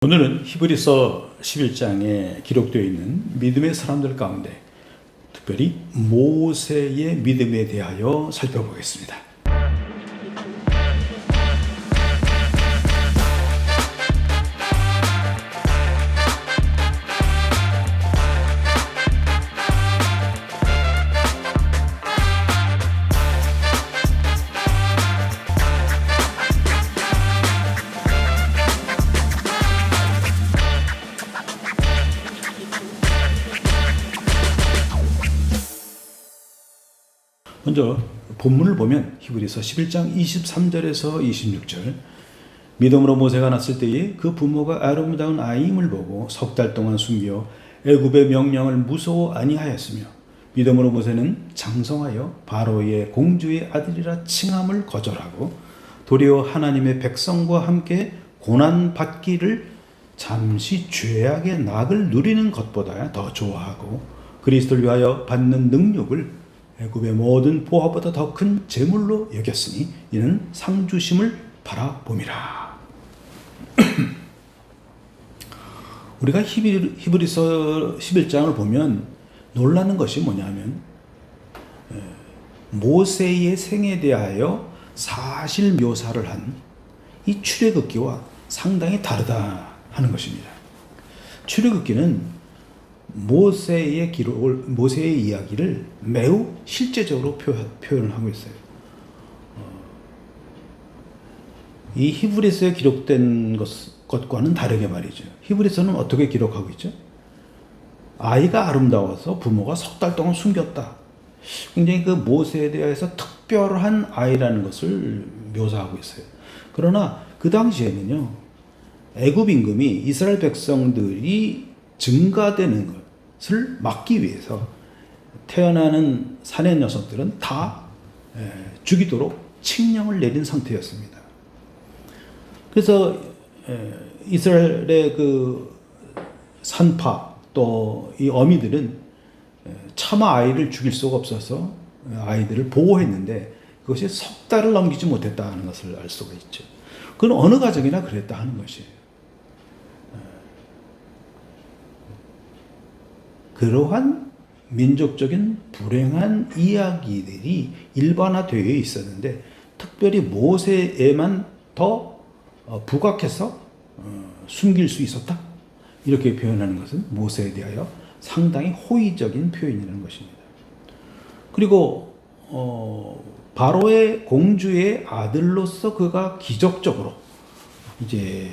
오늘은 히브리서 11장에 기록되어 있는 믿음의 사람들 가운데 특별히 모세의 믿음에 대하여 살펴보겠습니다. 먼저 본문을 보면 히브리서 11장 23절에서 26절. 믿음으로 모세가 났을 때에 그 부모가 아름다운 아이임을 보고 석 달 동안 숨겨 애굽의 명령을 무서워 아니하였으며 믿음으로 모세는 장성하여 바로의 공주의 아들이라 칭함을 거절하고 도리어 하나님의 백성과 함께 고난 받기를 잠시 죄악의 낙을 누리는 것보다 더 좋아하고 그리스도를 위하여 받는 능력을 애굽의 모든 보화보다 더 큰 재물로 여겼으니 이는 상 주심을 바라봄이라. 우리가 히브리, 히브리서 11장을 보면 놀라는 것이 뭐냐면 에, 모세의 생에 대하여 사실 묘사를 한 이 출애굽기와 상당히 다르다 하는 것입니다. 출애굽기는 모세의 기록을 모세의 이야기를 매우 실제적으로 표 현, 을 하고 있어요. 어, 이 히브리서에 기록된 것, 것과는 다르게 말이죠. 히브리서는 어떻게 기록하고 있죠? 아이가 아름다워서 부모가 석 달 동안 숨겼다. 굉장히 그 모세에 대해서 특별한 아이라는 것을 묘사하고 있어요. 그러나 그 당시에는요, 애굽 임금이 이스라엘 백성들이 증가되는 것을 막기 위해서 태어나는 사내 녀석들은 다 죽이도록 칙령을 내린 상태였습니다. 그래서 이스라엘의 그 산파 또 이 어미들은 차마 아이를 죽일 수가 없어서 아이들을 보호했는데 그것이 석 달을 넘기지 못했다는 것을 알 수가 있죠. 그건 어느 가정이나 그랬다 하는 것이에요. 그러한 민족적인 불행한 이야기들이 일반화되어 있었는데 특별히 모세에만 더 어, 부각해서 어, 숨길 수 있었다. 이렇게 표현하는 것은 모세에 대하여 상당히 호의적인 표현이라는 것입니다. 그리고 어, 바로의 공주의 아들로서 그가 기적적으로 이제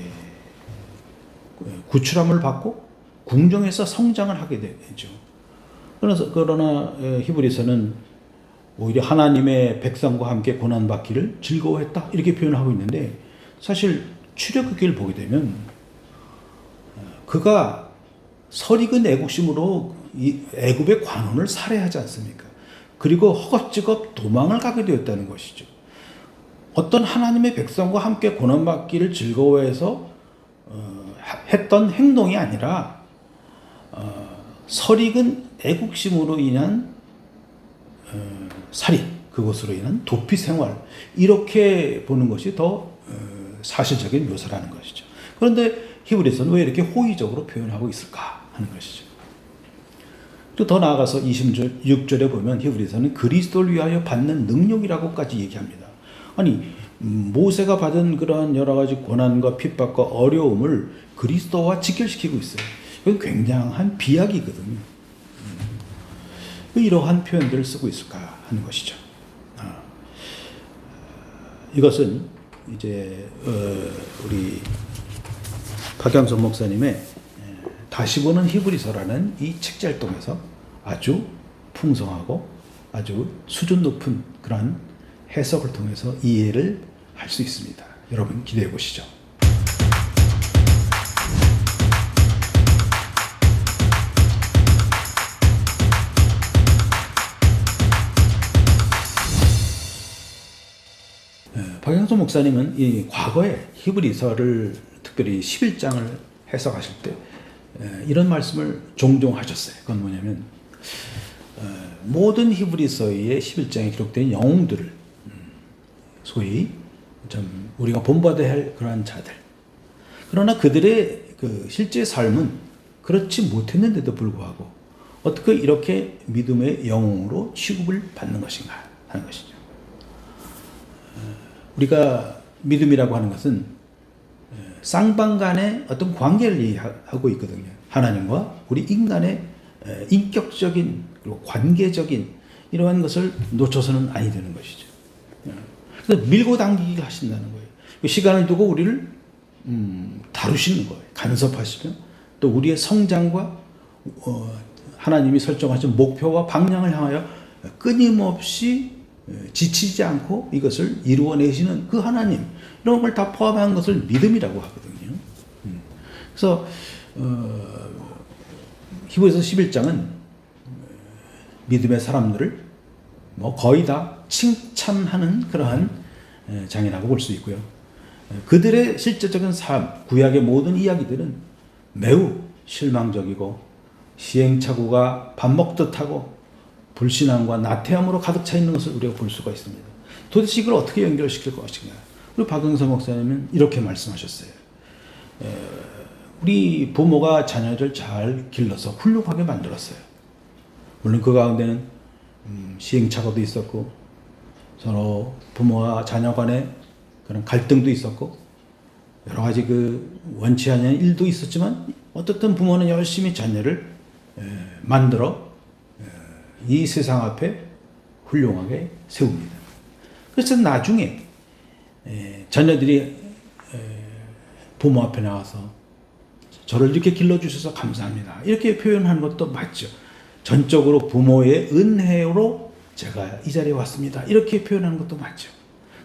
구출함을 받고 궁정에서 성장을 하게 되죠. 그래서 그러나 히브리서는 오히려 하나님의 백성과 함께 고난 받기를 즐거워했다 이렇게 표현하고 있는데 사실 출애굽기를 보게 되면 어, 그가 설익은 애국심으로 애굽의 관원을 살해하지 않습니까? 그리고 허겁지겁 도망을 가게 되었다는 것이죠. 어떤 하나님의 백성과 함께 고난받기를 즐거워해서 어, 했던 행동이 아니라 어, 설익은 애국심으로 인한 어, 살인, 그것으로 인한 도피 생활 이렇게 보는 것이 더 어, 사실적인 묘사라는 것이죠. 그런데 히브리서는 왜 이렇게 호의적으로 표현하고 있을까 하는 것이죠. 또 더 나아가서 26절에 보면 히브리서는 그리스도를 위하여 받는 능력이라고까지 얘기합니다. 아니 모세가 받은 그러한 여러 가지 고난과 핍박과 어려움을 그리스도와 직결시키고 있어요. 이건 굉장한 비약이거든요. 왜 이러한 표현들을 쓰고 있을까 하는 것이죠. 아, 이것은 이제 어, 우리 박양선 목사님의 다시 보는 히브리서라는 이 책자를 통해서 아주 풍성하고 아주 수준 높은 그런 해석을 통해서 이해를 할 수 있습니다. 여러분 기대해 보시죠. 박영수 목사님은 이 과거에 히브리서를 특별히 11장을 해석하실 때 이런 말씀을 종종 하셨어요. 그건 뭐냐면 모든 히브리서의 11장에 기록된 영웅들을 음, 소위 좀 우리가 본받아야 할 그러한 자들 그러나 그들의 그 실제 삶은 그렇지 못했는데도 불구하고 어떻게 이렇게 믿음의 영웅으로 취급을 받는 것인가 하는 것이죠. 어, 우리가 믿음이라고 하는 것은 어, 쌍방 간의 어떤 관계를 이해하고 있거든요. 하나님과 우리 인간의 어, 인격적인 그리고 관계적인 이러한 것을 놓쳐서는 아니 되는 것이죠. 그래서 밀고 당기기 하신다는 거예요. 그 시간을 두고 우리를 음, 다루시는 거예요. 간섭하시며 또 우리의 성장과 어, 하나님이 설정하신 목표와 방향을 향하여 끊임없이 어, 지치지 않고 이것을 이루어내시는 그 하나님 이런 걸 다 포함한 것을 믿음이라고 하거든요. 음. 그래서 어, 히브리서 11장은 믿음의 사람들을 뭐 거의 다 칭찬하는 그러한 장이라고 볼 수 있고요. 그들의 실제적인 삶, 구약의 모든 이야기들은 매우 실망적이고 시행착오가 밥 먹듯 하고 불신앙과 나태함으로 가득 차 있는 것을 우리가 볼 수가 있습니다. 도대체 이걸 어떻게 연결시킬 것인가? 우리 박영선 목사님은 이렇게 말씀하셨어요. 우리 부모가 자녀를 잘 길러서 훌륭하게 만들었어요. 물론 그 가운데는 음, 시행착오도 있었고 서로 부모와 자녀 간의 그런 갈등도 있었고 여러 가지 그 원치 않는 일도 있었지만 어떻든 부모는 열심히 자녀를 만들어 이 세상 앞에 훌륭하게 세웁니다. 그래서 나중에 자녀들이 부모 앞에 나와서 저를 이렇게 길러주셔서 감사합니다. 이렇게 표현하는 것도 맞죠. 전적으로 부모의 은혜로 제가 이 자리에 왔습니다. 이렇게 표현하는 것도 맞죠.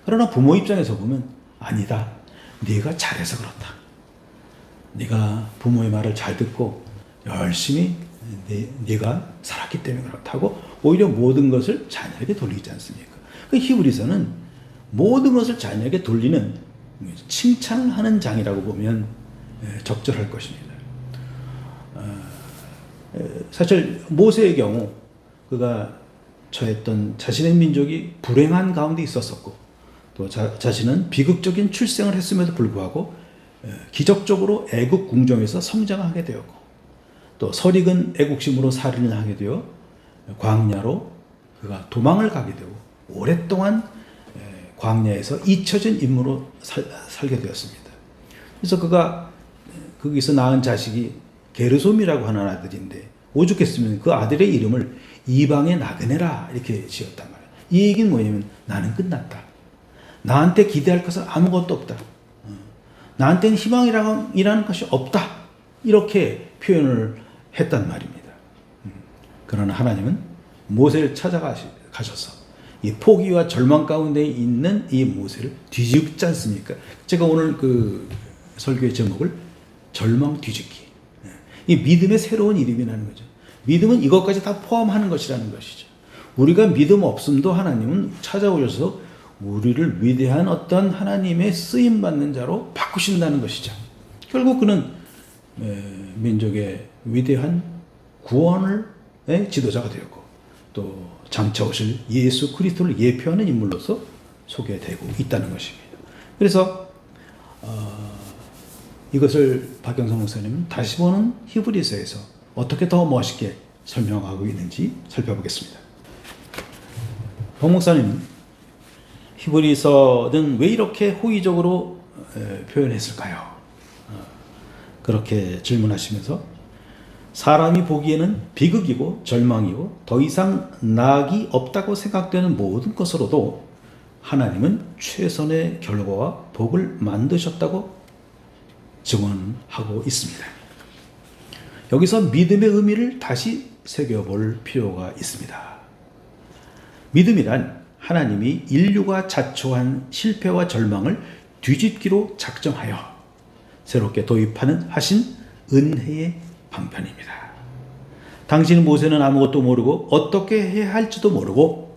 그러나 부모 입장에서 보면 아니다. 네가 잘해서 그렇다. 네가 부모의 말을 잘 듣고 열심히 네, 네가 살았기 때문에 그렇다고 오히려 모든 것을 자녀에게 돌리지 않습니까? 그 히브리서는 모든 것을 자녀에게 돌리는 칭찬을 하는 장이라고 보면 예, 적절할 것입니다. 어, 사실 모세의 경우 그가 처했던 자신의 민족이 불행한 가운데 있었었고 또 자, 자신은 비극적인 출생을 했음에도 불구하고 기적적으로 애국 궁정에서 성장하게 되었고 또 설익은 애국심으로 살인을 하게 되어 광야로 그가 도망을 가게 되고 오랫동안 광야에서 잊혀진 인물로 살, 살게 되었습니다. 그래서 그가 거기서 낳은 자식이 게르솜이라고 하는 아들인데 오죽했으면 그 아들의 이름을 이방의 나그네라 이렇게 지었단 말이에요. 이 얘기는 뭐냐면 나는 끝났다. 나한테 기대할 것은 아무것도 없다. 어. 나한테는 희망이라는 것이 없다. 이렇게 표현을 했단 말입니다. 음. 그러나 하나님은 모세를 찾아가셔서 이 포기와 절망 가운데 있는 이 모세를 뒤집지 않습니까? 제가 오늘 그 설교의 제목을 절망 뒤집기. 예. 이 믿음의 새로운 이름이라는 거죠. 믿음은 이것까지 다 포함하는 것이라는 것이죠. 우리가 믿음 없음도 하나님은 찾아오셔서 우리를 위대한 어떤 하나님의 쓰임 받는 자로 바꾸신다는 것이죠. 결국 그는 민족의 위대한 구원을 지도자가 되었고 또 장차 오실 예수 그리스도를 예표하는 인물로서 소개되고 있다는 것입니다. 그래서 어, 이것을 박경성 목사님은 다시 보는 히브리서에서 어떻게 더 멋있게 설명하고 있는지 살펴보겠습니다. 박 목사님 히브리서는 왜 이렇게 호의적으로 표현했을까요? 어, 그렇게 질문하시면서 사람이 보기에는 비극이고 절망이고 더 이상 낙이 없다고 생각되는 모든 것으로도 하나님은 최선의 결과와 복을 만드셨다고 증언하고 있습니다. 여기서 믿음의 의미를 다시 새겨볼 필요가 있습니다. 믿음이란 하나님이 인류가 자초한 실패와 절망을 뒤집기로 작정하여 새롭게 도입하는 하신 은혜의 방편입니다. 당신 모세는 아무것도 모르고 어떻게 해야 할지도 모르고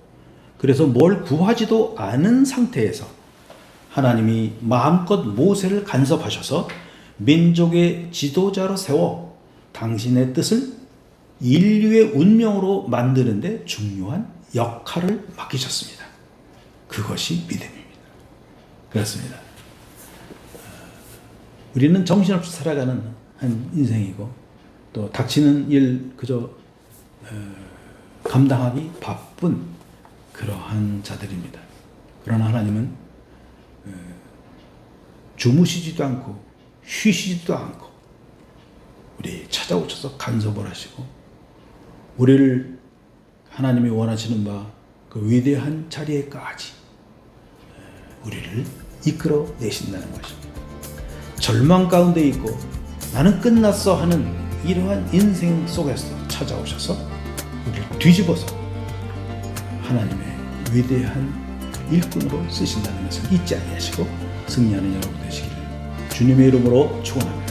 그래서 뭘 구하지도 않은 상태에서 하나님이 마음껏 모세를 간섭하셔서 민족의 지도자로 세워 당신의 뜻을 인류의 운명으로 만드는데 중요한 역할을 맡기셨습니다. 그것이 믿음입니다. 그렇습니다. 우리는 정신없이 살아가는 한 인생이고 또 닥치는 일 그저 어, 감당하기 바쁜 그러한 자들입니다. 그러나 하나님은 어, 주무시지도 않고 쉬시지도 않고 우리 찾아오셔서 간섭을 하시고 우리를 하나님이 원하시는 바 그 위대한 자리에까지 어, 우리를 이끌어 내신다는 것입니다. 절망 가운데 있고 나는 끝났어 하는 이러한 인생 속에서 찾아오셔서 우리를 뒤집어서 하나님의 위대한 일꾼으로 쓰신다는 것을 잊지 아니하시고 승리하는 여러분 되시기를 주님의 이름으로 축원합니다.